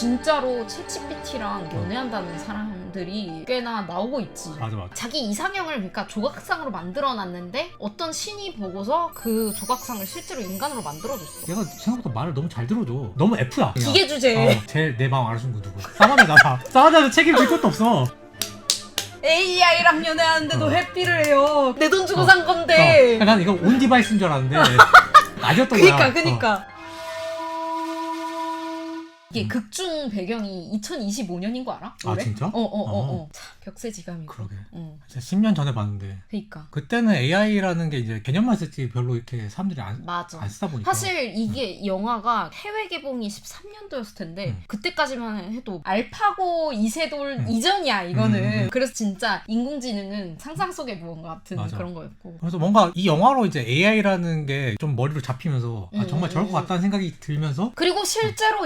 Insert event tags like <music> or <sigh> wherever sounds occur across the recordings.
진짜로 챗GPT랑 연애한다는 사람들이 꽤나 나오고 있지. 맞아 맞아. 자기 이상형을 그러니까 조각상으로 만들어놨는데 어떤 신이 보고서 그 조각상을 실제로 인간으로 만들어줬어. 얘가 생각보다 말을 너무 잘 들어줘. 너무 F야. 그냥. 기계 주제. 어, 제일 내 마음 알아준 거 누구? 싸만하잖아. 싸만하는 책임질 것도 없어. AI랑 연애하는데도 어. 회피를 해요. 내 돈 주고 어. 산 건데. 어, 난 이거 온 디바이스인 줄 알았는데 <laughs> 아니었던 거야. 그니까 어. 그니까. 이게 극중 배경이 2025년인 거 알아? 아, 진짜? 어어어 어, 어, 어. 참 격세지감이고. 그러게. 응. 진짜 10년 전에 봤는데 그니까. 그때는 AI라는 게 이제 개념만 썼지 별로 이렇게 사람들이 안, 맞아. 안 쓰다 보니까 사실 이게 영화가 해외 개봉이 13년도였을 텐데 음. 그때까지만 해도 알파고 이세돌 음. 이전이야 이거는 음, 음, 음. 그래서 진짜 인공지능은 상상 속의 무언가 같은 맞아. 그런 거였고 그래서 뭔가 이 영화로 이제 AI라는 게 좀 머리로 잡히면서 아, 음, 정말 저럴 것 음, 같다는 생각이 들면서 그리고 실제로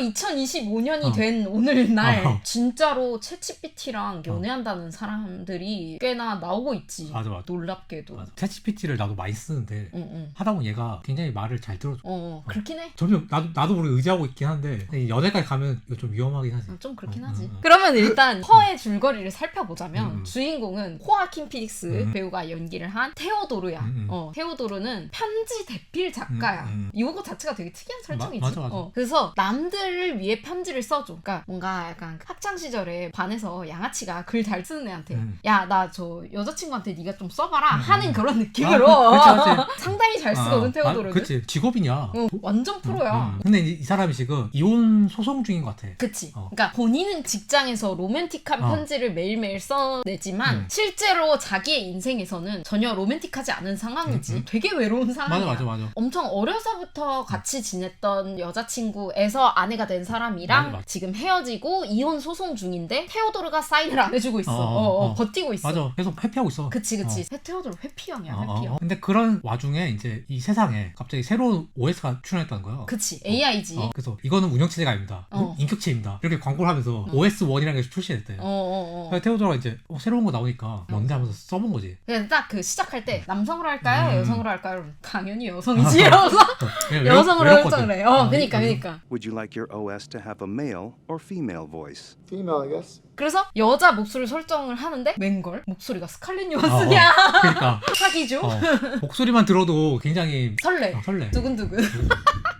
2025년이 어. 된 오늘날 어. 진짜로 챗GPT랑 연애한다는 사람들이 꽤나 나오고 있지 맞아 맞아. 놀랍게도 맞아. 챗GPT를 나도 많이 쓰는데 응, 응. 하다 보면 얘가 굉장히 말을 잘 들어줘. 어, 어 그렇긴 해 점점 나도 나도 모르게 의지하고 있긴 한데 이 연애까지 가면 이거 좀 위험하긴 하지. 어, 좀 그렇긴 음, 하지. 음, 음. 그러면 일단 허의 줄거리를 살펴보자면 음, 음. 주인공은 호아킨 피닉스 음. 배우가 연기를 한 테오도르야. 음, 음. 어, 테오도르는 편지 대필 작가야. 음, 음. 이거 자체가 되게 특이한 설정이지. 맞아, 맞아. 어, 그래서 남들을 위해 편지를 써줘. 그러니까 뭔가 약간 학창 시절에 반에서 양아치가 글 잘 쓰는 애한테 음. 야나 저 여자친구한테 네가 좀 써봐라 음, 하는 음. 그런 느낌으로 아, 그- 그치, <laughs> 상당히 잘 쓰거든 아, 테오도르는. 아, 그치 직업이냐. 어, 완전 프로야. 음, 음. 근데 이, 이 사람이 지금 이혼 소송 중인 것 같아. 그치. 어. 그러니까 본인은 직장에서 로맨틱한 어. 편지를 매일매일 써내지만 음. 실제로 자기의 인생에서는 전혀 로맨틱하지 않은 상황이지. 되게 외로운 상황이야. 맞아 맞아 맞아. 엄청 어려서부터 같이 지냈던 여자친구에서 아내가 된 사람 이랑 맞아, 맞아. 지금 헤어지고 이혼 소송 중인데 테오도르가 사인을 안 해주고 있어. 어, 어, 어, 어, 어. 버티고 있어. 맞아 계속 회피하고 있어. 그치 그치. 테오도르 회피형이야 어, 어, 회피형. 어. 근데 그런 와중에 이제 이 세상에 갑자기 새로운 OS가 출연했다는 거야. 그치 AI지. 어, 그래서 이거는 운영체제가 아닙니다. 어. 인격체입니다. 이렇게 광고를 하면서 OS1이라는 게 출시됐대. 어, 어, 어. 그래서 테오도가 이제 어, 새로운 거 나오니까 뭔데 하면서 써본 거지. 그냥 딱 그 시작할 때 남성으로 할까요? 음. 여성으로 할까요? 당연히 여성이지 <laughs> 이러면서 외- 여성으로 외롭거든. 해. 어, 어, 그니까, 이- 그니까. Would you like your OS to have a male or female voice? Female, I guess. 그래서 여자 목소리 설정을 하는데 웬걸? 목소리가 스칼렛 어, 어. 요한슨이야. 그러니까 사기죠? 어, 목소리만 들어도 굉장히 설레. 어, 설레. 두근두근.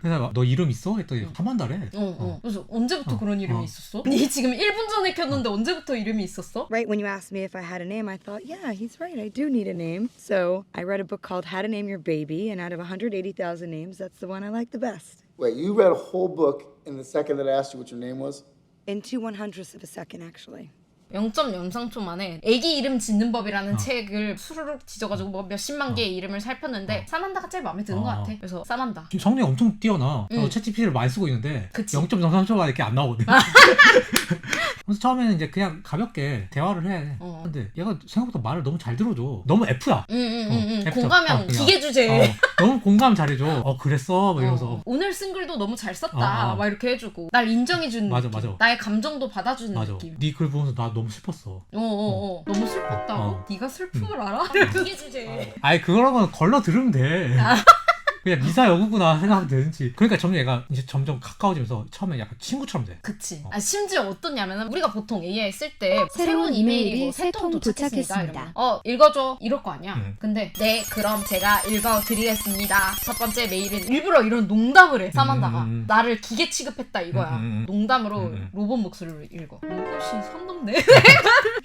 그래서 막, 너 이름 있어? 했더니 사만다래. 어, 어. 그래서 언제부터 어, 그런 이름이 어. 있었어? 니 지금 1분 전에 켰는데 언제부터 이름이 있었어? Right when you asked me if I had a name, I thought, yeah, he's right. I do need a name. So I read a book called How to Name Your Baby, and out of 180,000 names, that's the one I like the best. Wait, you read a whole book in the second that I asked you what your name was? In two one hundredths of a second, actually. 0.03초 만에 애기 이름 짓는 법이라는 어. 책을 수르륵 뒤져가지고 뭐 몇십만 개의 이름을 살폈는데 사만다가 제일 마음에 드는 어. 것 같아. 그래서 사만다. 지금 성능이 엄청 뛰어나. 응. 나도 챗GPT를 많이 쓰고 있는데 그치. 0.03초가 이렇게 안 나오거든. <laughs> 그래서 처음에는 이제 그냥 가볍게 대화를 해. 어. 근데 얘가 생각보다 말을 너무 잘 들어줘. 너무 F야. 응응응응. 어, F죠. 공감형 어, 그냥. 기계 주제. 어, 너무 공감 잘해줘. 어 그랬어. 막 이러면서. 어, 오늘 쓴 글도 너무 잘 썼다. 어, 어. 막 이렇게 해주고 날 인정해주는 맞아, 느낌. 맞아. 나의 감정도 받아주는 맞아. 느낌. 네 글 보면서 나 너무 슬펐어. 어어 어. 너무 슬펐다고? 어. 네가 슬픔을 알아? 기계 주제. 아니 그런 건 걸러 들으면 돼. 아. 그냥 미사 여구구나 생각하면 되는지. 그러니까 점점 얘가 이제 점점 가까워지면서 처음에 약간 친구처럼 돼. 그치. 어. 아, 심지어 어떻냐면은 우리가 보통 AI 쓸 때 새로운 이메일이 세통 도착했습니다. 도착했습니다. 이러면 어 읽어줘 이럴 거 아니야. 음. 근데 네 그럼 제가 읽어드리겠습니다. 첫 번째 메일은 일부러 이런 농담을 해. 사만다가 음, 음. 나를 기계 취급했다 이거야. 음, 음, 음. 농담으로 음, 음. 로봇 목소리로 읽어. 로봇이 선 넘네.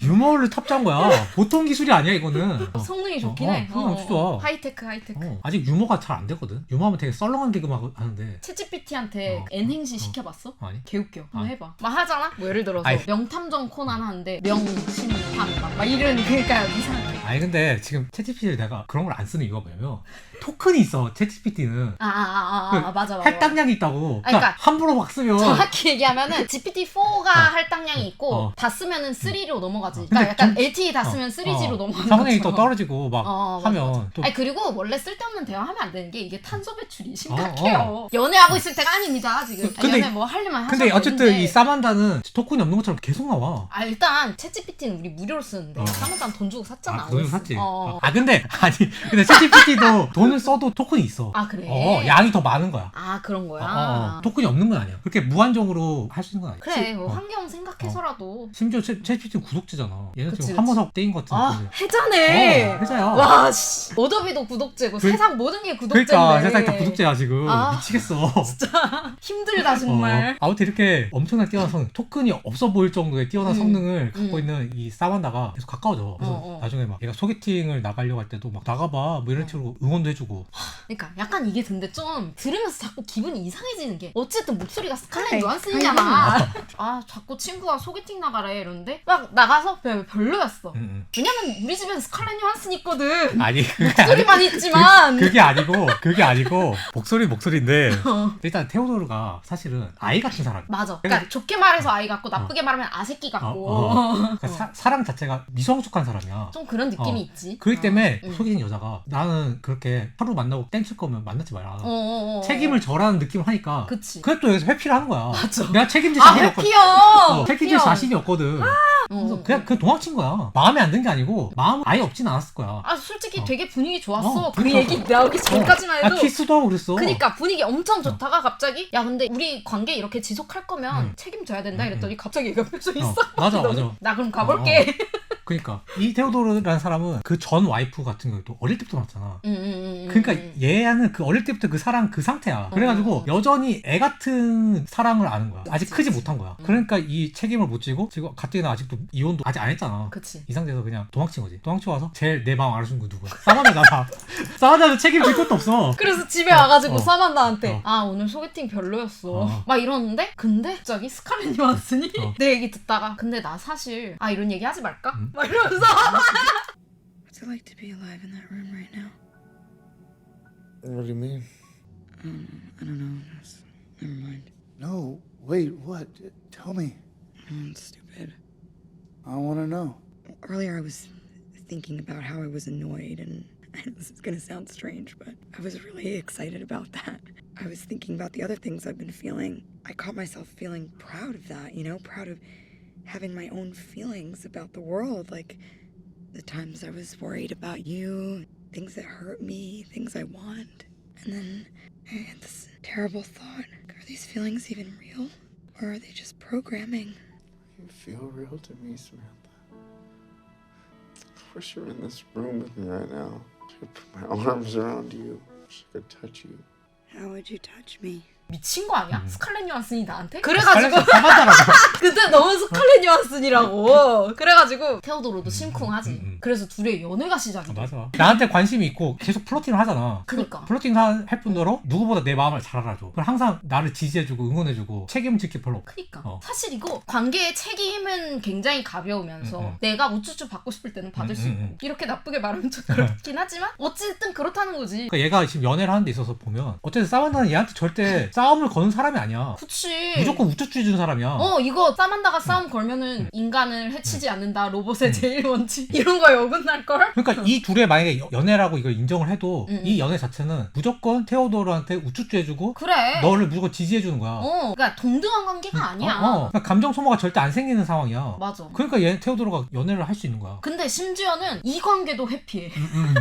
유머를 탑재한 거야. 보통 기술이 아니야 이거는. 어. 성능이 좋긴 어, 해. 성능 엄청 좋아. 하이테크 하이테크. 어, 아직 유머가 잘 안 되거든. 유머하면 되게 썰렁한 개그만 하는데. 챗GPT한테 어. N행시 어. 시켜봤어? 아니. 개웃겨. 한번 아. 해봐. 막 하잖아? 뭐 예를 들어서 아이. 명탐정 코난 하는데 명신판 막, 막 이런 그러니까 이상하게. 아니 근데 지금 챗GPT를 내가 그런 걸 안 쓰는 이유가 뭐냐면 토큰이 있어 챗GPT는 아, 아, 아, 아, 아, 맞아, 맞아. 할당량이 있다고. 그러니까 그러니까 함부로 막 쓰면 정확히 얘기하면은 GPT-4가 할당량이 있고 어. 다 쓰면은 3로 넘어가지. 근데 그러니까 약간 좀- LTE 다 쓰면 3G로 어, 넘어가는 성능이 또. 떨어지고 막 어, 맞아, 하면 맞아. 또 아니 그리고 원래 쓸데없는 대화하면 안 되는 게 이게 탄소 배출이 심각해요. 어, 연애하고 있을 때가 아닙니다 지금. 아, 근데- 연애 뭐 하셔도 근데 어쨌든 되는데. 이 사만다는 토큰이 없는 것처럼 계속 나와. 아 일단 챗GPT는 우리 무료로 쓰는데 어. 사무단 돈 주고 샀잖아. 아, 돈을 샀지. 어. 아 근데 <laughs> 아니 근데 챗GPT도 돈을 써도 토큰이 있어. 아 그래. 어 양이 더 많은 거야. 아 그런 거야. 어, 어, 어. 토큰이 없는 건 아니야. 그렇게 무한정으로 할 수 있는 건 아니야. 그래 뭐 어. 환경 생각해서라도. 심지어 챗, 챗GPT 구독자잖아. 얘는 그치, 지금 그치. 한번석 떼인 것 같은 아. 해자네. 어, 해자야. 와 씨. 어도비도 구독제고 그- 세상 모든 게 구독제인데. 그러니까 세상 다 구독자야 지금 아, 미치겠어. <laughs> 힘들다 정말. 어, 아무튼 이렇게 엄청나게 뛰어난 성능, 토큰이 없어 보일 정도의 뛰어난 음. 성능을 갖고 음. 있는 이 사반다가 계속 가까워져. 그래서 어, 어. 나중에 막 얘가 소개팅을 나가려고 할 때도 막 나가봐 뭐 이런 식으로 응원도 해주고. 그러니까 약간 이게 근데 좀 들으면서 자꾸 기분이 이상해지는 게 어쨌든 목소리가 스칼렛 요한슨이잖아. <laughs> 아 자꾸 친구가 소개팅 나가래 이러는데 막 나가서 별- 별로였어. 음. 왜냐면 우리 집엔 스칼렛 요한슨 있거든. 아니 그게 아니, 목소리만 있지만. 그, 게 아니고 그게 아니고 목소리 목소리인데 <laughs> 어. 일단 테오도르가 사실은 아이 같은 사람. 맞아. 그러니까 좋게 말해서 아이 같고 나쁘게 말하면 아새끼 어, 같고. 어. 그러니까 사, 사랑 자체가 미성숙한 사람이야. 좀 그런 느낌이 어. 있지. 그렇기 때문에 응. 소개팅 여자가 나는 그렇게 하루 만나고 땡칠 거면 만나지 마라. 어, 어, 어. 책임을 져라는 느낌을 하니까 그치. 그래 또 여기서 회피를 하는 거야. 맞아. 내가 책임질 아 자신이 없거든. 어, 책임질 해피요. 자신이 없거든. 어, 그래서 어. 그냥 그 도망친 거야. 마음에 안 든 게 아니고 마음 아예 없진 않았을 거야. 아 솔직히 어. 되게 분위기 좋았어. 어, 그 그러니까. 얘기 나오기 전까지만 아 해도. 키스도 하고 그랬어. 그니까 분위기 엄청 좋다가 갑자기 야 근데 우리 관계 이렇게 지속할 거면 음. 책임져야 된다 음, 이랬더니 갑자기 얘가 표정이 <laughs> 어, 싹 맞아, 맞아. 나 그럼 가볼게 <laughs> 그러니까 이 테오도르라는 사람은 그 전 와이프 같은 경우도 어릴 때부터 만났잖아. 음, 음, 음, 그러니까 음. 얘는 그 어릴 때부터 그 사랑 그 상태야. 그래가지고 음. 여전히 애 같은 사랑을 아는 거야. 아직 그치, 크지 그치. 못한 거야. 음. 그러니까 이 책임을 못 지고 지금 가뜩이나 아직도 이혼도 아직 안 했잖아. 그치 이 상태에서 그냥 도망친 거지. 도망쳐 와서 제일 내 마음 알아준 거 누구야? 싸만다잖아. 싸만다는 책임질 것도 없어. 그래서 집에 와가지고 어. 사만다한테 어. 아 오늘 소개팅 별로였어 어. 막 이러는데 근데 갑자기 스칼렛 요한슨이 어. <laughs> 내 얘기 듣다가 근데 나 사실 아 이런 얘기 하지 말까? 음. 막 이러면서 What's it like to be alive in that room right now? What do you mean? Um, I don't know. Just, never mind. No, wait, what? Tell me. Oh, it's stupid. I want to know. Earlier, I was thinking about how I was annoyed, and <laughs> this is gonna sound strange, but I was really excited about that. I was thinking about the other things I've been feeling. I caught myself feeling proud of that, you know, proud of having my own feelings about the world, like the times I was worried about you, things that hurt me, things I want. And then I had this terrible thought are these feelings even real? Or are they just programming? You feel real to me, Samantha. I wish you were in this room with me right now. I could put my <laughs> arms around you. I I could touch you. How would you touch me? 미친 거 아니야? 음. 스칼렛 요한슨이 나한테? 그래가지고. <laughs> 그때 너무 스칼렛 요한슨이라고 그래가지고 테오도로도 심쿵하지 음, 음. 그래서 둘의 연애가 시작이 돼 맞아. 나한테 관심이 있고 계속 플러팅을 하잖아. 그니까. 플러팅 하- 할 뿐더러 누구보다 내 마음을 잘 알아줘. 그리고 항상 나를 지지해주고 응원해주고 책임질 게 별로 없고. 그니까 어. 사실 이거 관계의 책임은 굉장히 가벼우면서 음, 음. 내가 우쭈쭈 받고 싶을 때는 받을 음, 수 음, 있고 음. 이렇게 나쁘게 말하면 좀 그렇긴 하지만 어쨌든 그렇다는 거지 그러니까 얘가 지금 연애를 하는 데 있어서 보면 어쨌든 사만다는 얘한테 절대 싸움을 거는 사람이 아니야. 그치 무조건 우쭈쭈 해주는 사람이야. 어 이거 사만다가 싸움 걸면은 인간을 해치지 않는다 로봇의 음. 제일 원칙 이런 거에 어긋날걸? 그러니까 이 둘의 만약에 여- 연애라고 이걸 인정을 해도 음, 이 음. 연애 자체는 무조건 테오도르한테 우쭈쭈 해주고 그래 너를 무조건 지지해주는 거야. 어 그러니까 동등한 관계가 아니야 어, 어. 그러니까 감정 소모가 절대 안 생기는 상황이야. 맞아 그러니까 얘 테오도르가 연애를 할 수 있는 거야. 근데 심지어는 이 관계도 회피해 음, 음.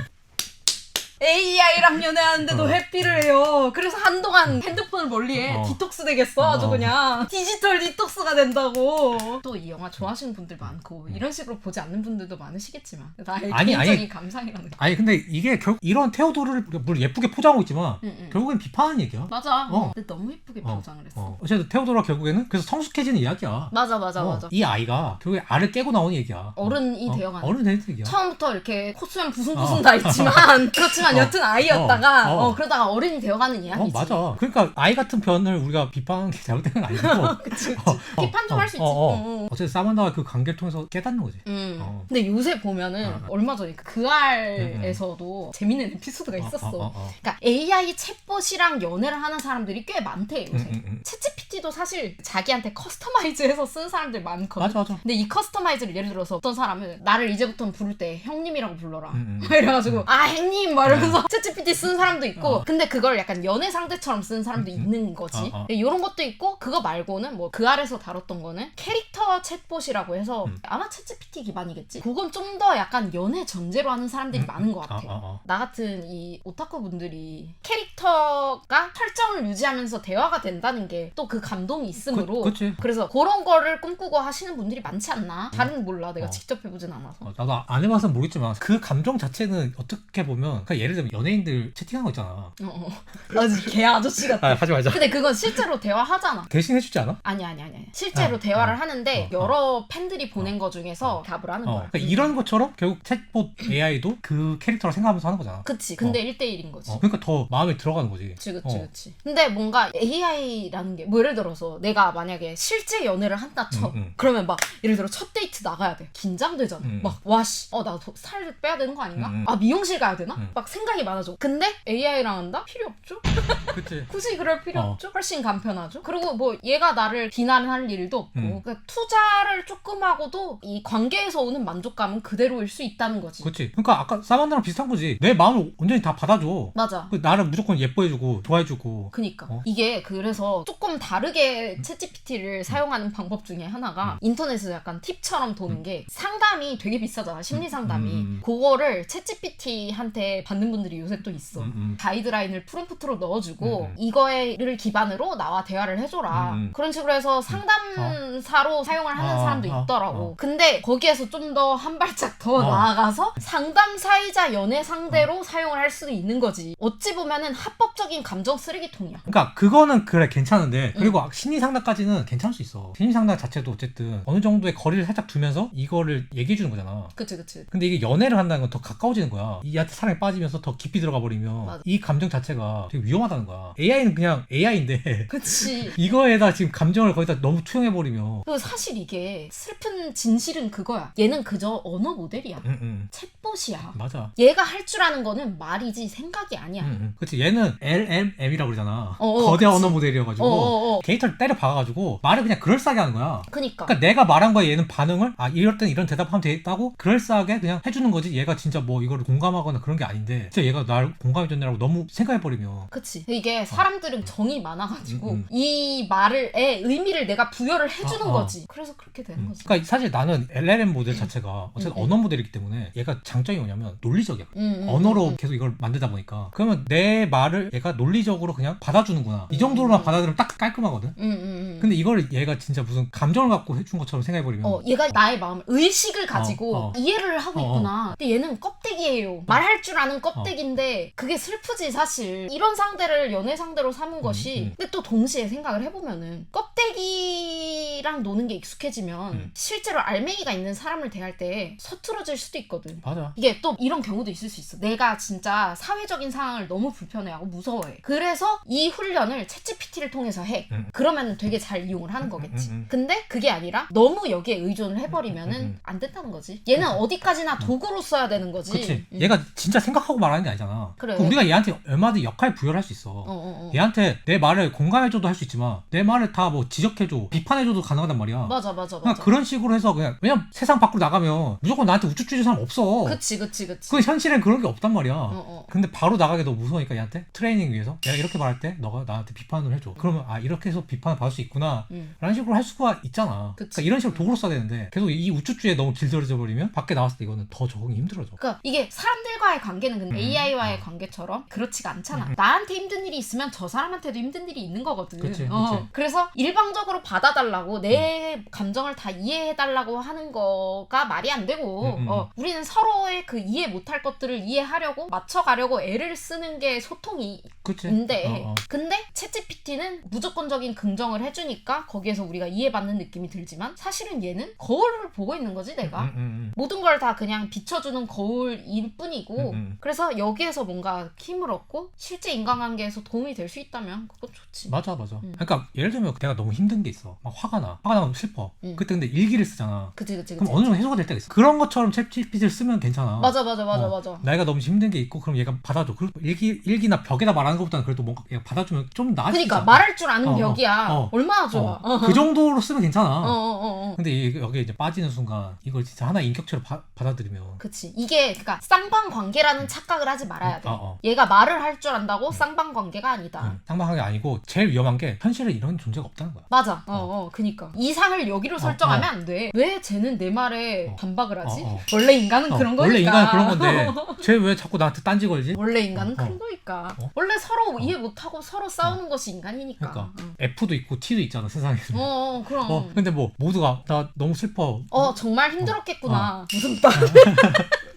AI랑 연애하는데도 어. 회피를 해요. 그래서 한동안 핸드폰을 멀리해. 어. 디톡스 되겠어. 아주 어. 그냥 디지털 디톡스가 된다고. 또 이 영화 좋아하시는 분들 많고 이런 식으로 보지 않는 분들도 많으시겠지만 나의 음. 아니, 개인적인 아니. 감상이라는 거. 아니 근데 이게 결 이런 테오도르를 물론 예쁘게 포장하고 있지만 응, 응. 결국엔 비판하는 얘기야. 맞아. 어. 근데 너무 예쁘게 어, 포장을 했어. 어. 어쨌든 테오도르가 결국에는 그래서 성숙해지는 이야기야. 맞아 맞아 어, 맞아. 이 아이가 결국에 알을 깨고 나오는 얘기야. 어른이 어, 되어가는. 어른 되는 얘기야. 처음부터 이렇게 코수염 부숭부숭 어. 다 있지만 <laughs> 그렇지만 어. 여튼 아이였다가 어, 어, 어. 그러다가 어른이 되어가는 어 이야기지. 맞아. 그러니까 아이 같은 변을 우리가 비판하는 게 잘못된 건 아니고. <laughs> 그치, 그치. 어, 비판 좀 어, 할 수 있지. 어, 어. 응, 응. 어쨌든 사만다가 그 관계를 통해서 깨닫는 거지. 음. 어. 근데 요새 보면은 어, 어. 얼마 전에 그 알에서도 재밌는 에피소드가 어, 있었어. 어, 어, 어. 그러니까 AI 챗봇이랑 연애를 하는 사람들이 꽤 많대 요새. 음, 음, 음. 챗GPT도 사실 자기한테 커스터마이즈해서 쓴 사람들 많거든. 맞아 맞아. 근데 이 커스터마이즈를 예를 들어서 어떤 사람은 나를 이제부터 부를 때 형님이라고 불러라. 음, 음. 막 <laughs> 이래가지고 아 형님 막 음, 이러면서 챗GPT 쓰는 사람도 있고 어. 근데 그걸 약간 연애 상대처럼 쓰는 사람도 음, 있는 거지 어, 어. 이런 것도 있고 그거 말고는 뭐 그 아래서 다뤘던 거는 캐릭터 챗봇이라고 해서 음. 아마 챗GPT 기반이겠지 그건 좀 더 약간 연애 전제로 하는 사람들이 음, 많은 것 어, 같아 어, 어. 나 같은 이 오타쿠 분들이 캐릭터가 설정을 유지하면서 대화가 된다는 게 또 그 감동이 있으므로 그, 그치. 래서 그런 거를 꿈꾸고 하시는 분들이 많지 않나 다른 몰라 내가 어. 직접 해보진 않아서 어, 나도 안 해봐서 모르겠지만 그 감정 자체는 어떻게 보면 그러니까 예를 들면 연예인들 채팅하는 거 있잖아. 어, 어. 맞아 개 아저씨 같아 아 하지 말자. 근데 그건 실제로 대화하잖아 대신 해주지 않아? 아니 아니 아니. 실제로 아, 대화를 어, 하는데 어, 어. 여러 팬들이 보낸 거 중에서 답을 하는 어, 거야 그러니까 이런 것처럼 결국 챗봇 AI도 그 캐릭터를 생각하면서 하는 거잖아. 그치 근데 어. 1대1인 거지 어, 그러니까 더 마음에 들어가는 거지. 그치 그치 어. 그치 근데 뭔가 AI라는 게 뭐 예를 들어서 내가 만약에 실제 연애를 한다 쳐 음, 음. 그러면 막 예를 들어 첫 데이트 나가야 돼 긴장되잖아 음. 막 와씨 어 나 살 빼야 되는 거 아닌가 음, 음. 아 미용실 가야 되나 음. 막 생각이 많아져 근데 AI랑 한다 필요 없죠 <laughs> 그치. <laughs> 굳이 그럴 필요 어. 없죠 훨씬 간편하죠 그리고 뭐 얘가 나를 비난할 일도 없고 음. 그러니까 투자를 조금 하고도 이 관계에서 오는 만족감은 그대로일 수 있다는 거지 그치. 그러니까 아까 사만다랑 비슷한 거지. 내 마음을 온전히 다 받아줘. 맞아 그 나를 무조건 예뻐해주고 좋아해주고. 그니까 어? 이게 그래서 조금 다르게 챗GPT를 사용하는 방법 중에 하나가 음. 인터넷에서 약간 팁처럼 도는 게 상담이 되게 비싸잖아 심리 상담이 음, 음. 그거를 챗GPT한테 받는 분들이 요새 또 있어 음, 음. 가이드라인을 프롬프트로 넣어주고 음, 음. 이거를 기반으로 나와 대화를 해줘라 음, 음. 그런 식으로 해서 상담사로 사용을 하는 아, 사람도 아, 있더라고 어. 근데 거기에서 좀 더 한 발짝 더 어. 나아가서 상담사이자 연애 상대로 사용을 할 수도 있는 거지 어찌 보면은 합법적인 감정 쓰레기통이야 그러니까 그거는 그래 괜찮은데 음. 그리고 심리 상담까지는 괜찮을 수 있어. 심리 상담 자체도 어쨌든 어느 정도의 거리를 살짝 두면서 이거를 얘기해 주는 거잖아. 그치 그치 근데 이게 연애를 한다는 건 더 가까워지는 거야. 이한테 사랑에 빠지면서 더 깊이 들어가 버리면 맞아. 이 감정 자체가 되게 위험하다는 거야. AI는 그냥 AI인데 <laughs> 그치 이거에다 지금 감정을 거기다 너무 투영해 버리면 그리고 사실 이게 슬픈 진실은 그거야 얘는 그저 언어 모델이야 응, 응. 챗봇이야 맞아. 얘가 할 줄 아는 거는 말이지 생각이 아니야 응, 응. 그치 얘는 LMM이라고 그러잖아. 어어, 거대 그치. 언어 모델이어가지고 어어어 데이터를 때려 박아가지고 말을 그냥 그럴싸하게 하는 거야. 그니까 그러니까 내가 말한 거에 얘는 반응을 아 이럴 땐 이런 대답하면 되겠다고 그럴싸하게 그냥 해주는 거지 얘가 진짜 뭐 이거를 공감하거나 그런 게 아닌데 진짜 얘가 날 공감해줬냐고 너무 생각해버리면 그치 이게 사람들은 정이 많아가지고 음, 음. 이 말을 의 의미를 내가 부여를 해주는 어, 어. 거지 그래서 그렇게 되는 음. 거지 그러니까 사실 나는 LLM 모델 자체가 어쨌든 음, 음. 언어 모델이기 때문에 얘가 장점이 뭐냐면 논리적이야 음, 음, 언어로 음, 계속 이걸 만들다 보니까 그러면 내 말을 얘가 논리적으로 그냥 받아주는구나 이 정도로만 음. 받아들이면 딱 깔끔하거든 음, 음, 음. 근데 이걸 얘가 진짜 무슨 감정을 갖고 해준 것처럼 생각해버리면 어, 얘가 나의 마음, 의식을 가지고 어, 어. 이해를 하고 어, 어. 있구나. 근데 얘는 껍데기예요. 말할 줄 아는 껍데기 인데 그게 슬프지 사실. 이런 상대를 연애 상대로 삼은 것이. 음. 근데 또 동시에 생각을 해보면은 껍데기랑 노는 게 익숙해지면 음. 실제로 알맹이가 있는 사람을 대할 때 서투러질 수도 있거든. 맞아 이게 또 이런 경우도 있을 수 있어. 내가 진짜 사회적인 상황을 너무 불편해하고 무서워해. 그래서 이 훈련을 챗GPT를 통해서 해. 음. 그러면 되게 잘 이용을 하는 음, 거겠지. 음, 음. 근데 그게 아니라 너무 여기에 의존을 해버리면은 음, 음. 안 된다는 거지. 얘는 어디까지나 도구로 써야 되는 거지. 그치 음. 얘가 진짜 생각하고 말하는 게 아니잖아 그래. 그럼 우리가 얘한테 얼마든지 역할 부여를 할수 있어 어, 어, 어. 얘한테 내 말을 공감해줘도 할 수 있지만 내 말을 다 뭐 지적해줘 비판해줘도 가능하단 말이야 맞아, 맞아, 그냥 맞아. 그런 식으로 해서 그냥 왜냐면 세상 밖으로 나가면 무조건 나한테 우쭈쭈질 사람 없어 그치, 그치, 그치. 그 현실엔 그런 게 없단 말이야 어, 어. 근데 바로 나가기 너무 무서우니까 얘한테 트레이닝 위해서 내가 이렇게 말할 때 너가 나한테 비판을 해줘 그러면 아 이렇게 해서 비판을 받을 수 있구나 음. 라는 식으로 할 수가 있잖아 그치. 그러니까 이런 식으로 도구로 써야 되는데 계속 이 우쭈쭈에 너무 길들여져 버리면 밖에 나왔을 때 이거는 더 적응이 힘들어져 그러니까 이게 사람들과의 관계는 근데 음. AI와의 관계처럼 그렇지가 않잖아. 나한테 힘든 일이 있으면 저 사람한테도 힘든 일이 있는 거거든. 그치, 어. 그치. 그래서 일방적으로 받아달라고 내 감정을 다 이해해달라고 하는 거가 말이 안 되고 음, 음, 어, 우리는 서로의 그 이해 못할 것들을 이해하려고 맞춰가려고 애를 쓰는 게 소통이 그치 인데 어, 어. 근데 챗GPT는 무조건적인 긍정을 해주니까 거기에서 우리가 이해받는 느낌이 들지만 사실은 얘는 거울을 보고 있는 거지 내가 음, 음, 음. 모든 걸 다 그냥 비춰주는 거울일 뿐이고 음, 음. 그래서 여기에서 뭔가 힘을 얻고 실제 인간관계에서 도움이 될 수 있다면 그건 좋지. 맞아 맞아. 음. 그러니까 예를 들면 내가 너무 힘든 게 있어. 막 화가 나. 화가 나면 슬퍼. 음. 그때 근데 일기를 쓰잖아. 그치 그치 그치 그럼 어느 정도 해소가 될 때가 있어. 그런 것처럼 챗GPT를 쓰면 괜찮아. 맞아 맞아 맞아 어, 맞아. 내가 너무 힘든 게 있고 그럼 얘가 받아줘. 그리고 일기, 일기나 벽에다 말하는 것보다는 그래도 뭔가 얘가 받아주면 좀 나아지지 그러니까? 말할 줄 아는 어, 어, 벽이야. 어. 얼마나 좋아. 어, 그 정도로 쓰면 괜찮아. 어, 어, 어, 어. 어. 근데 이- 여기 이제 빠지는 순간 이걸 진짜 하나 의 인격체로 바- 받아들이면 그치. 이게 그러니까 쌍방 관계라는 착 각을 하지 말아야 돼. 어, 어. 얘가 말을 할 줄 안다고 쌍방 관계가 아니다. 음, 상방하게 아니고 제일 위험한 게 현실에 이런 존재가 없다는 거야. 맞아. 어, 어, 그니까. 이상을 여기로 설정하면 안 돼. 왜 쟤는 내 말에 어. 반박을 하지? 어, 어. 원래 인간은 어, 그런 거니까. 원래 인간은 그런 건데 <laughs> 쟤 왜 자꾸 나한테 딴지 걸지? 원래 인간은 어, 어. 그런 거니까. 어. 원래 서로 이해 못하고 서로 싸우는 것이 인간이니까. 그러니까 응. F도 있고 T도 있잖아 세상에서. 어, 어, 그럼. 어, 어, 근데 뭐 모두가 나 너무 슬퍼. 정말 힘들었겠구나. 어. 무슨 빵. <laughs>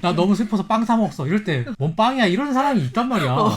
나 너무 슬퍼서 빵 사 먹었어. 이럴 때 뭔 빵이야 이런 사람이 있단 말이야. 어.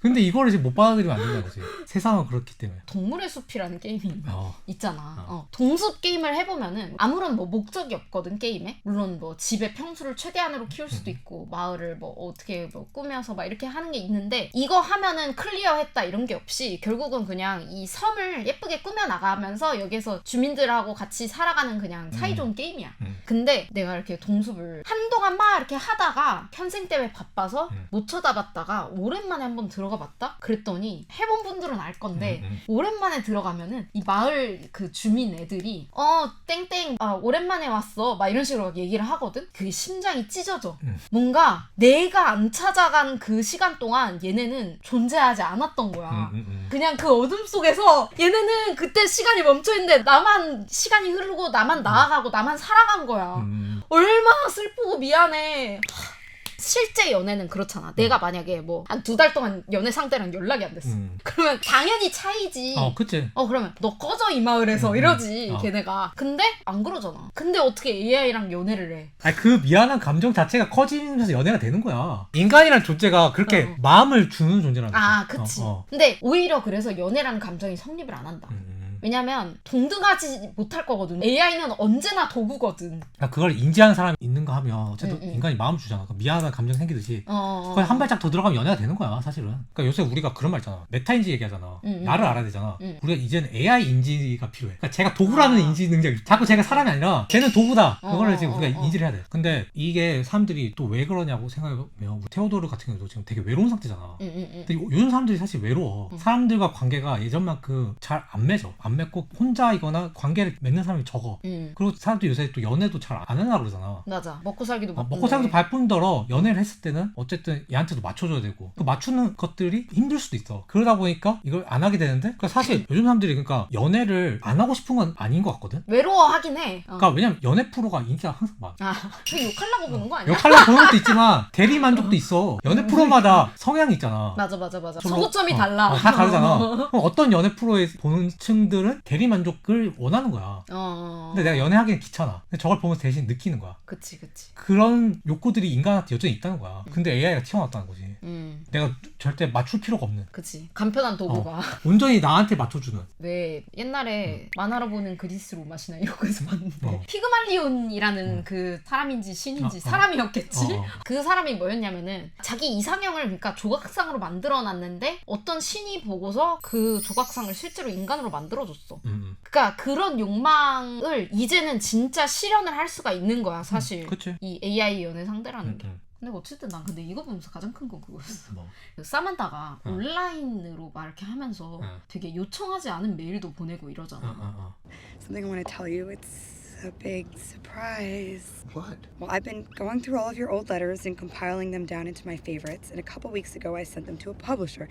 근데 이거를 지금 못 받아들이면 안 된다는 거지. 세상은 그렇기 때문에. 동물의 숲이라는 게임이 어. 있잖아. 어. 어. 동숲 게임을 해보면은 아무런 뭐 목적이 없거든 게임에. 물론 뭐 집의 평수를 최대한으로 키울 음. 수도 있고 마을을 뭐 어떻게 뭐 꾸며서 막 이렇게 하는 게 있는데 이거 하면은 클리어했다 이런 게 없이 결국은 그냥 이 섬을 예쁘게 꾸며 나가면서 여기서 주민들하고 같이 살아가는 그냥 사이좋은 게임이야. 음. 근데 내가 이렇게 동숲을 한동안 막 이렇게 하다가 편생 때문에 바빠서 음. 못 쳐다봤다가 오랜만에 한번 들어가 봤다? 그랬더니 해본 분들은 알 건데 음, 음. 오랜만에 들어가면은 이 마을 그 주민 애들이 어 땡땡 아 오랜만에 왔어 막 이런 식으로 막 얘기를 하거든 그게 심장이 찢어져 음. 뭔가 내가 안 찾아간 그 시간 동안 얘네는 존재하지 않았던 거야 음, 음, 음. 그냥 그 어둠 속에서 얘네는 그때 시간이 멈춰있는데 나만 시간이 흐르고 나만 나아가고 나만 살아간 거야 음, 얼마나 슬프고 미안해. 하, 실제 연애는 그렇잖아. 내가 만약에 뭐 한 두 달 동안 연애 상대랑 연락이 안 됐어. 음. 그러면 당연히 차이지. 어, 그치. 어 그러면 너 꺼져 이 마을에서 음, 이러지 어. 걔네가 근데 안 그러잖아 근데 어떻게 AI랑 연애를 해 아니 그 미안한 감정 자체가 커지면서 연애가 되는 거야. 인간이란 존재가 그렇게 어. 마음을 주는 존재라는 거지. 아 그치 어, 어. 근데 오히려 그래서 연애라는 감정이 성립을 안 한다 음, 음. 왜냐면 동등하지 못할 거거든 AI는 언제나 도구거든 그러니까 그걸 인지하는 사람이 있는가 하면 어쨌든 음, 음. 인간이 마음 주잖아. 그 미안한 감정 생기듯이. 어, 거의 한 발짝 더 들어가면 연애가 되는 거야, 사실은. 그러니까 요새 우리가 그런 말 있잖아. 메타인지 얘기하잖아. 음, 음. 나를 알아야 되잖아. 음. 우리가 이제는 AI 인지가 필요해. 그러니까 제가 도구라는 아. 인지 능력이 자꾸 제가 사람이 아니라 걔는 도구다. 어, 그거를 어, 지금 우리가 어, 어. 인지를 해야 돼. 근데 이게 사람들이 또 왜 그러냐고 생각해보면 우리 테오도르 같은 경우도 지금 되게 외로운 상태잖아. 응, 응, 응. 근데 요- 요즘 사람들이 사실 외로워. 음. 사람들과 관계가 예전만큼 잘 안 맺어. 안 맺고 혼자이거나 관계를 맺는 사람이 적어. 응. 그리고 사람들이 요새 또 연애도 잘 안 하려고 그러잖아. 맞아 먹고 살기도 어, 바쁜데. 먹고 살기도 발뿐더러 연애를 했을 때는 어쨌든 얘한테도 맞춰줘야 되고 그 맞추는 것들이 힘들 수도 있어 그러다 보니까 이걸 안 하게 되는데 그러니까 사실 요즘 사람들이 그러니까 연애를 안 하고 싶은 건 아닌 것 같거든 외로워하긴 해 어. 그러니까 왜냐면 연애 프로가 인기가 항상 많아 아, 그 욕하려고 보는 거 아니야? 역할로 보는 것도 있지만 대리 만족도 있어 연애 프로마다 성향이 있잖아 맞아 맞아 맞아 소고점이 어, 달라 어, 다 다르잖아 <laughs> 그럼 어떤 연애 프로에 보는 층들 은 대리 만족을 원하는 거야. 어 근데 내가 연애하기엔 귀찮아. 근데 저걸 보면서 대신 느끼는 거야. 그치 그치. 그런 욕구들이 인간한테 여전히 있다는 거야. 근데 AI가 튀어나왔다는 거지. 음. 내가 절대 맞출 필요가 없는. 그치. 간편한 도구가. 온전히 나한테 맞춰주는. <laughs> 왜 옛날에 만화로 보는 그리스 로마시나 이런 거에서 봤는데. 어. 피그말리온이라는 음. 그 사람인지 신인지 어, 어. 사람이었겠지? 어, 어. <laughs> 그 사람이 뭐였냐면은 자기 이상형을 그러니까 조각상으로 만들어 놨는데 어떤 신이 보고서 그 조각상을 실제로 인간으로 만들어 줬어 음, 음. 그러니까 그런 욕망을 이제는 진짜 실현을 할 수가 있는 거야 사실 그치 이 AI 연애 상대라는 음, 게 음. 근데 어쨌든 난 근데 이거 보면서 가장 큰 건 그거였어 뭐. 그 사만다가 어. 온라인으로 막 이렇게 하면서 어. 되게 요청하지 않은 메일도 보내고 이러잖아 어, 어, 어. Something I want to tell you. It's a big surprise. What? Well, I've been going through all of your old letters and compiling them down into my favorites, and a couple weeks ago I sent them to a publisher.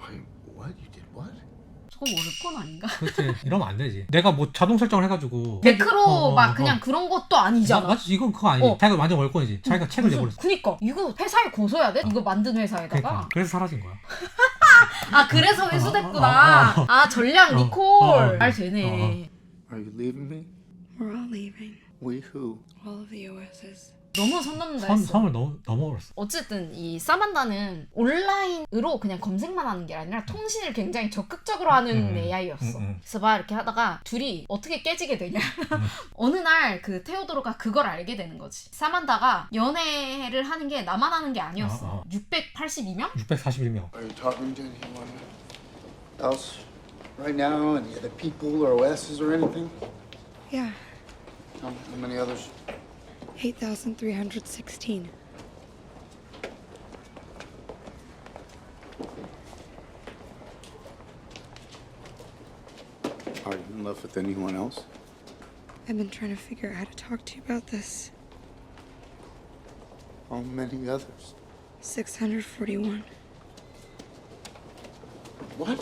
Wait, what? You did what? 저거 모를 건 아닌가? 그치 이러면 안 되지 내가 뭐 자동 설정을 해가지고 매크로 어, 어, 막 어. 그냥 그런 것도 마- 아니잖아 맞지 이건 그거 아니지 어. 자기가 완전 월권이지 자기가 책을 무슨- 내버렸어 그니까 이거 회사에 고소해야 돼? 이거 만든 회사에다가 그러니까 그래서 사라진 거야 아 그래서 회수됐구나 어, 어, 어. 아 전략 어, 니콜 어, 어. 말 되네 Are you leaving me? We're all leaving. We who? All of the OSs. 너무 선 넘는다 선, 했어 선을 넘, 넘어버렸어 어쨌든 이 사만다는 온라인으로 그냥 검색만 하는 게 아니라 통신을 굉장히 적극적으로 하는 음, AI였어. 음, 음. 그래서 막 이렇게 하다가 둘이 어떻게 깨지게 되냐. <laughs> 어느 날 그 테오도로가 그걸 알게 되는 거지. 사만다가 연애를 하는 게 나만 하는 게 아니었어. 어, 어. 682명? 641명 Are you talking to anyone else? Right now, any other people or OSs or anything? Yeah, How, how many others? 8,316. Are you in love with anyone else? I've been trying to figure out how to talk to you about this. How many others? 641. What?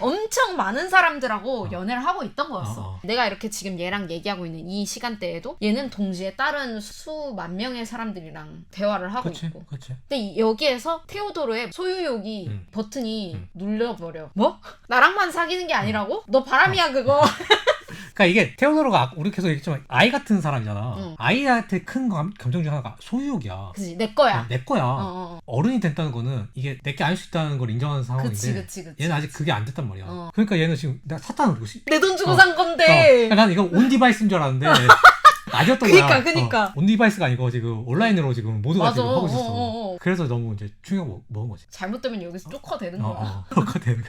엄청 많은 사람들하고 연애를 하고 있던 거였어. 어, 어. 내가 이렇게 지금 얘랑 얘기하고 있는 이 시간대에도 얘는 동시에 다른 수만 명의 사람들이랑 대화를 하고 그치 있고. 그치 근데 이- 여기에서 테오도르의 소유욕이 음. 버튼이 음. 눌려버려. 뭐? <laughs> 나랑만 사귀는 게 아니라고? 너 바람이야 그거. <laughs> 그러니까 이게 테오도로가 아- 우리 계속 얘기했지만 아이 같은 사람이잖아 응. 아이한테 큰 감, 감정 중 하나가 소유욕이야 그지 내 거야. 어, 내 거야 어, 어, 어. 어른이 됐다는 거는 이게 내게 아닐 수 있다는 걸 인정하는 상황인데 그치 그치 그치. 얘는 아직 그게 안 됐단 말이야 어. 그러니까 얘는 지금 내가 샀다는 싶- 내돈 주고 어. 산 건데. 어, 난 이거 온 디바이스인 줄 알았는데 <laughs> 아니었던 그니까, 거야. 그니까. 어, 온 디바이스가 아니고 지금 온라인으로 지금 모두가 맞아. 지금 하고 있었어. 어, 어, 어. 그래서 너무 이제 충격 먹- 먹은 거지. 잘못되면 여기서 쪼커 되는 어, 거야. 어, 그렇게 되는 거.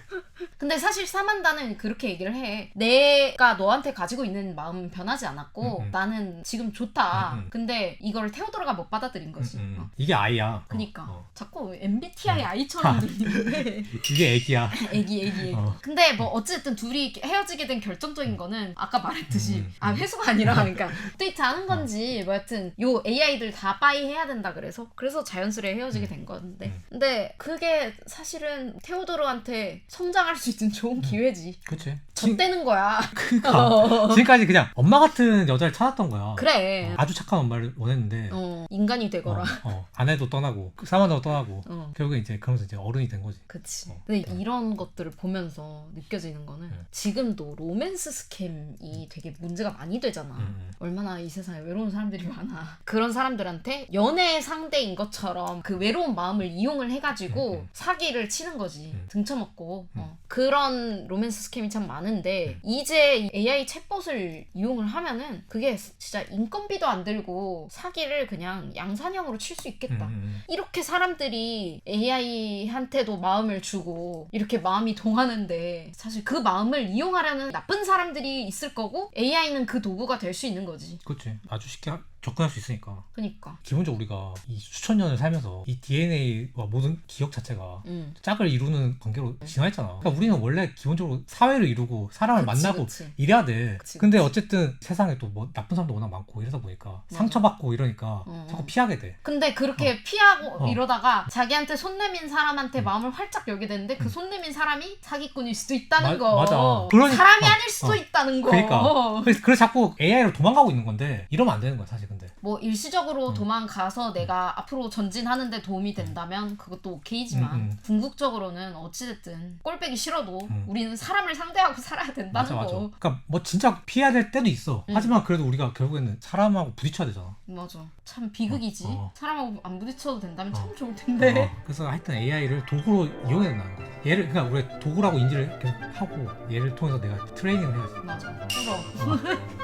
근데 사실 사만다는 그렇게 얘기를 해. 내가 너한테 가지고 있는 마음은 변하지 않았고 음, 음. 나는 지금 좋다. 음, 음. 근데 이걸 테오도르가 못 받아들인 거지. 음, 음. 어. 이게 아이야. 그니까 어, 어. 자꾸 MBTI 아이처럼 들리는데 <laughs> 이게 애기야. <laughs> 애기 애기 애기. 어. 근데 뭐 어쨌든 둘이 헤어지게 된 결정적인 거는 아까 말했듯이 음, 아 회수가 아니라 그러니까 데이트 하는 건지 뭐 여튼 요 AI들 다 빠이 해야 된다 그래서 그래서 자연스레 헤어지게 된 건데 음. 근데 그게 사실은 테오도르한테 성장할 수 있는 좋은 기회지. 그치. 젖대는 거야. <laughs> 그러니까 지금까지 그냥 엄마 같은 여자를 찾았던 거야. 그래. 어, 아주 착한 엄마를 원했는데 어, 인간이 되거라. 어, 어, 아내도 떠나고 사만다도 떠나고 어. 결국에 이제 그러면서 이제 어른이 된 거지. 그치. 어. 근데 이런 것들을 보면서 느껴지는 거는 음. 지금도 로맨스 스캠이 되게 문제가 많이 되잖아. 음. 얼마나 이 세상에 외로운 사람들이 많아. 그런 사람들한테 연애 상대인 것처럼 그 외로운 마음을 이용을 해가지고 음, 음. 사기를 치는 거지. 음. 등쳐먹고. 음. 어. 그런 로맨스 스캠이 참 많은데 이제 이 AI 챗봇을 이용을 하면은 그게 진짜 인건비도 안 들고 사기를 그냥 양산형으로 칠수 음, 있겠다. 음, 이렇게 사람들이 AI한테도 마음을 주고 이렇게 마음이 동하는데 사실 그 마음을 이용하려는 나쁜 사람들이 있을 거고 AI는 그 도구가 될 수 있는 거지. 그치. 아주 쉽게 하- 접근할 수 있으니까. 그니까. 기본적으로 우리가 이 수천 년을 살면서 이 DNA와 모든 기억 자체가 응. 짝을 이루는 관계로 진화했잖아. 그러니까 우리는 원래 기본적으로 사회를 이루고 사람을 그치, 만나고 그치. 이래야 돼. 그치, 근데. 어쨌든 세상에 또 뭐 나쁜 사람도 워낙 많고 이러다 보니까 맞아. 상처받고 이러니까 어, 자꾸 어. 피하게 돼. 근데 그렇게 피하고 어. 이러다가 자기한테 손 내민 사람한테 음. 마음을 활짝 열게 되는데 그 손 내민 사람이 사기꾼일 수도 있다는 마- 거. 맞아. 그러니- 사람이 어, 아닐 수도 어. 있다는 거. 그러니까 <laughs> 그래서, 그래서 자꾸 AI로 도망가고 있는 건데 이러면 안 되는 거야 사실 근데. 뭐 일시적으로 음. 도망가서 내가 앞으로 전진하는데 도움이 된다면 그것도 오케이지만 음, 음. 궁극적으로는 어찌됐든 꼴배기 싫어도 음. 우리는 사람을 상대하고 살아야 된다는 맞아 맞아. 거 그러니까 뭐 진짜 피해야 될 때도 있어. 음. 하지만 그래도 우리가 결국에는 사람하고 부딪혀야 되잖아. 맞아 참 비극이지 어, 어. 사람하고 안 부딪혀도 된다면 참 어. 좋을 텐데 어, 그래서 하여튼 AI를 도구로 이용해야 된다는 거지. 얘를 그러니까 우리 도구라고 인지를 계속 하고 얘를 통해서 내가 트레이닝을 해야지. 맞아 싫어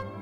<laughs>